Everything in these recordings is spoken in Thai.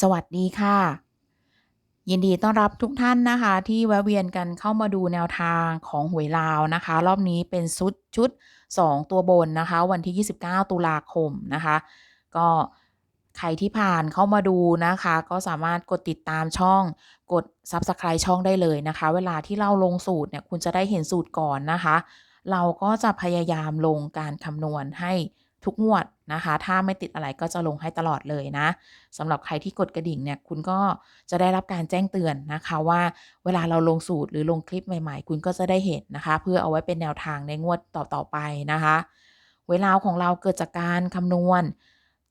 สวัสดีค่ะ ยินดีต้อนรับทุกท่านนะคะ ที่แวะเวียนกันเข้ามาดูแนวทางของหวยลาวนะคะ รอบนี้เป็นชุดชุด 2 ตัวบนนะคะ วันที่ 29 ตุลาคมนะคะ ก็ใครที่ผ่านเข้ามาดูนะคะ ก็สามารถกดติดตามช่อง กด Subscribe ช่องได้เลยนะคะ เวลาที่เราลงสูตรเนี่ยคุณจะได้เห็นสูตรก่อนนะคะ เราก็จะพยายามลงการคำนวณให้ ทุกงวดนะคะ ถ้าไม่ติดอะไรก็จะลงให้ตลอดเลยนะสำหรับใครที่กดกระดิ่งเนี่ย คุณก็จะได้รับการแจ้งเตือนนะคะว่าเวลาเราลงสูตรหรือลงคลิปใหม่ๆ คุณก็จะได้เห็นนะคะ เพื่อเอาไว้เป็นแนวทางในงวดต่อๆไปนะคะ เวลาของเราเกิดจากการคำนวณ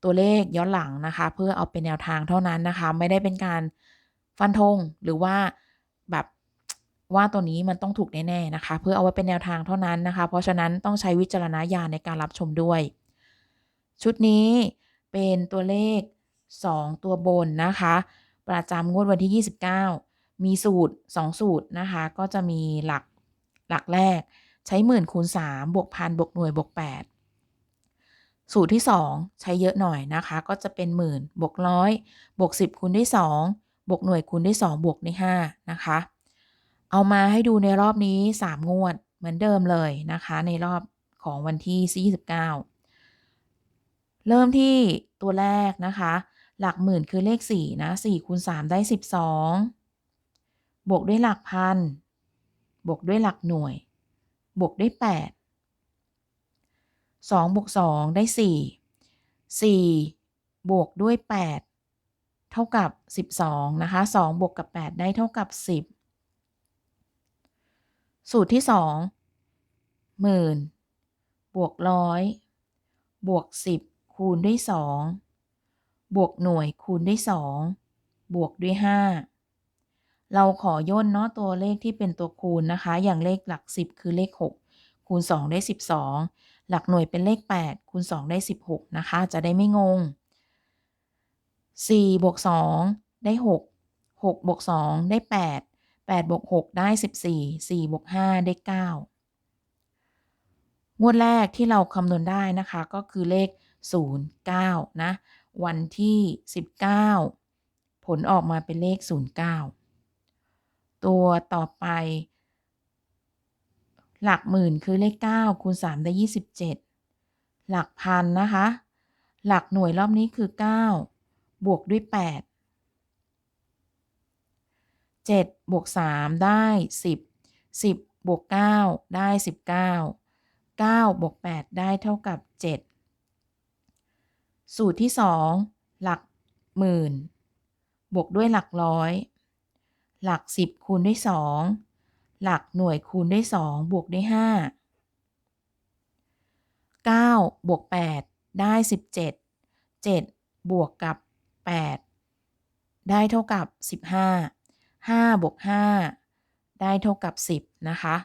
ตัวเลขย้อนหลังนะคะ เพื่อเอาเป็นแนวทางเท่านั้นนะคะ ไม่ได้เป็นการฟันธงหรือว่าแบบว่าตัวนี้มันต้องถูกแน่ๆนะคะ เพื่อเอาไว้เป็นแนวทางเท่านั้นนะคะ เพราะฉะนั้นต้องใช้วิจารณญาณในการรับชมด้วย ชุดนี้เป็นตัวเลข 2 ตัวบนนะคะ ประจำงวดวันที่ 29 มีสูตร 2 สูตรนะคะ ก็จะมีหลักหลักแรกใช้หมื่นคูณ3บวกพันบวกหน่วยบวก8 สูตรที่ 2 ใช้เยอะหน่อยนะคะ ก็จะเป็นหมื่นบวกร้อยบวก10คูณด้วย2บวกหน่วยคูณด้วย2บวกได้5นะคะ เอามาให้ดูในรอบนี้ 3 งวดเหมือนเดิมเลยนะคะ ในรอบของวันที่ 29 เริ่มที่ตัวแรกนะคะ หลักหมื่นคือเลข4นะ4คูณ3ได้ 12 บวกด้วยหลักพัน บวกด้วยหลักหน่วย บวกด้วย 8 2บวก2ได้ 4 4 บวกด้วย 8 เท่ากับ 12 นะคะ 2 บวกกับ 8 ได้เท่ากับ 10 สูตรที่ 2 หมื่น บวกร้อย บวก 10 คูณด้วย 2 บวกหน่วยคูณด้วย 2 บวกด้วย 5 เราขอย่นเนาะตัวเลขที่เป็นตัวคูณนะคะ อย่างเลขหลัก 10 คือเลข 6 คูณ 2 ได้ 12 หลักหน่วยเป็นเลข 8 คูณ 2 ได้ 16 นะคะ จะได้ไม่งง 4 บวก 2 ได้ 6 6 บวก 2 ได้ 8 8บวก6ได้ 14 4บวก5ได้ 9 งวดแรกที่เราคำนวณได้นะคะ ก็คือเลข 09 นะ วันที่ 19 ผลออกมาเป็นเลข 09 ตัวต่อไป หลักหมื่นคือเลข 9 คูณ 3 ได้ 27 หลักพันนะคะ หลักหน่วยรอบนี้คือ 9 บวกด้วย 8 7 บวก 3 ได้ 10 10 บวก 9 ได้ 19 9 บวก 8 ได้เท่ากับ 7 สูตรที่ 2 หลักหมื่น บวกด้วยหลักร้อย หลัก 10 คูณด้วย 2 หลักหน่วยคูณด้วย 2 บวกด้วย 5 9 บวก 8 ได้ 17 7 บวกกับ 8 ได้เท่ากับ 15 5 บวก 5 ได้เท่ากับ 10 นะคะ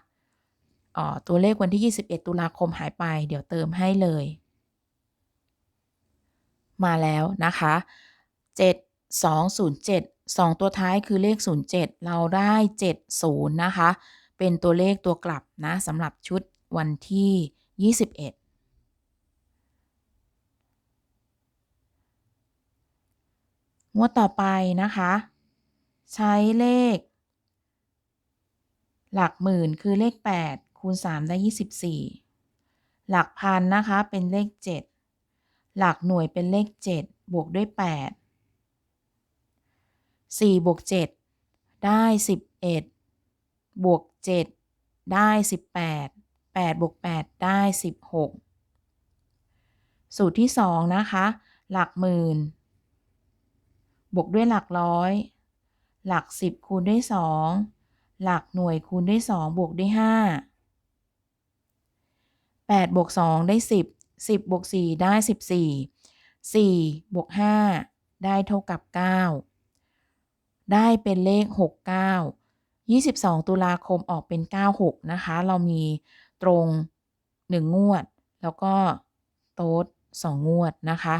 ออตัวเลขวันที่ 21 ตุลาคมหายไป เดี๋ยวเติมให้เลย มาแล้วนะคะ 7 2 0 7 2 ตัวท้ายคือเลข 07 เราได้ 70 นะคะ เป็นตัวเลขตัวกลับนะสำหรับชุดวันที่ 21 งวดต่อไปนะคะ ใช้เลข หลักหมื่นคือเลข 8 คูณ 3 ได้ 24 หลักพันนะคะเป็นเลข 7 หลักหน่วยเป็นเลข 7 บวกด้วย 8 4 บวก 7 ได้ 11 บวก 7 ได้ 18 8 บวก 8 ได้ 16 สูตรที่ 2 นะคะ หลักหมื่น บวกด้วยหลักร้อย หลัก 10 คูณด้วย 2 หลักหน่วยคูณด้วย 2 บวกด้วย 5 8 บวก 2 ได้ 10 10บวก4ได้ 14 4บวก5ได้เท่ากับ 9 ได้เป็นเลข 69 22 ตุลาคมออกเป็น 96 นะคะ เรามีตรง 1 งวด แล้วก็โต๊ด2 งวดนะคะ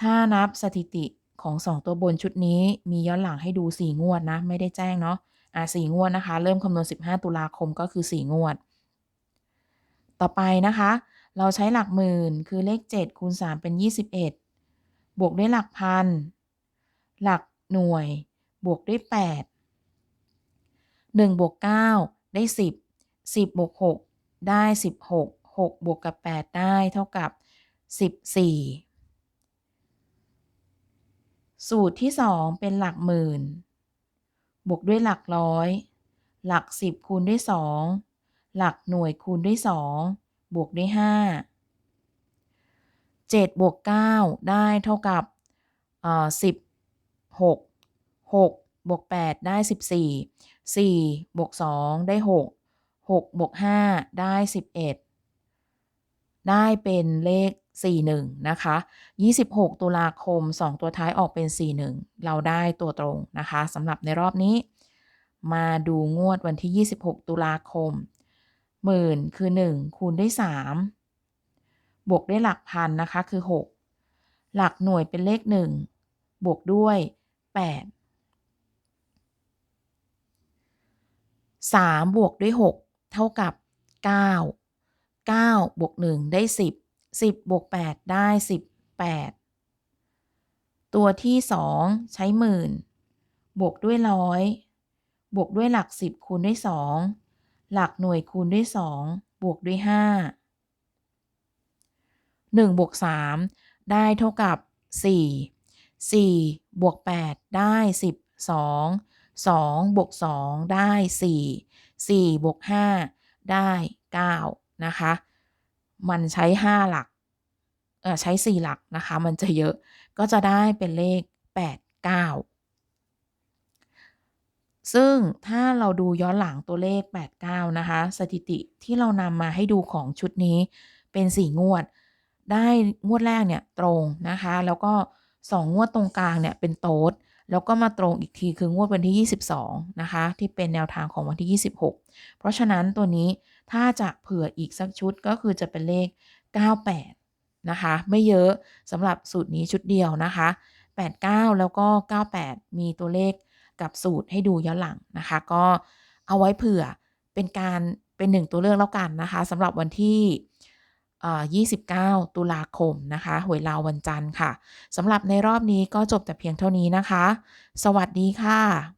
ถ้านับสถิติของ 2 ตัวบนชุดนี้มีย้อนหลังให้ดู 4 งวดนะ ไม่ได้แจ้งเนาะอะ4งวดนะคะ เริ่มคำนวณ 15 ตุลาคมก็คือ 4 งวด ต่อไปนะคะ เราใช้หลักหมื่นคือเลข 7 คูณ 3 เป็น 21 บวกด้วยหลักพัน หลักหน่วย บวกด้วย 8 1 บวก 9 ได้ 10 10 บวก 6 ได้ 16 6 บวกกับ 8 ได้เท่ากับ 14 สูตรที่ 2 เป็นหลักหมื่น บวกด้วยหลักร้อย หลัก 10 คูณด้วย 2 หลักหน่วยคูณด้วย 2 บวกด้วย5 7บวก9ได้เท่ากับ16 6บวก8ได้14 4บวก2ได้6 6บวก5ได้11ได้เป็นเลข 41 นะคะ 26 ตุลาคม 2 ตัวท้ายออกเป็น 41 เราได้ตัวตรงนะคะสำหรับในรอบนี้ มาดูงวดวันที่ 26 ตุลาคม หมื่นคือ 1 คูณด้วย 3 บวกด้วยหลักพันนะคะคือ 6 หลักหน่วยเป็นเลข 1 บวกด้วย 8 3 บวกด้วย 6 เท่ากับ 9 9 บวก 1 ได้ 10 10 บวก 8 ได้ 18 ตัวที่ 2 ใช้หมื่น บวกด้วยร้อย บวกด้วยหลัก 10 คูณด้วย 2 หลักหน่วยคูณด้วย 2 บวกด้วย 5 1 บวก 3 ได้เท่ากับ 4 4 บวก 8 ได้12 2 บวก 2 ได้ 4 4 บวก 5 ได้ 9 นะคะ มันใช้ 5 หลัก เออใช้ 4 หลักนะคะ มันจะเยอะ ก็จะได้เป็นเลข 8 9 ซึ่งถ้าเราดูย้อนหลังตัวเลข 8 9 นะคะ สถิติที่เรานำมาให้ดูของชุดนี้เป็น 4 งวด ได้งวดแรกเนี่ยตรงนะคะ แล้วก็ 2 งวดตรงกลางเนี่ยเป็นโต๊ดแล้วก็มาตรงอีกทีคืองวดวันที่ 22 นะคะ ที่เป็นแนวทางของวันที่ 26 เพราะฉะนั้นตัวนี้ถ้าจะเผื่ออีกสักชุดก็คือจะเป็นเลข 98 นะคะ ไม่เยอะสำหรับสูตรนี้ชุดเดียวนะคะ 89 แล้วก็ 98 มีตัวเลข กับสูตรให้ดูย้อนหลังนะคะ ก็เอาไว้เผื่อเป็นการเป็นหนึ่งตัวเลือกแล้วกันนะคะสำหรับวันที่29 ตุลาคมนะคะหวยลาววันจันทร์ค่ะสำหรับในรอบนี้ก็จบแต่เพียงเท่านี้นะคะ สวัสดีค่ะ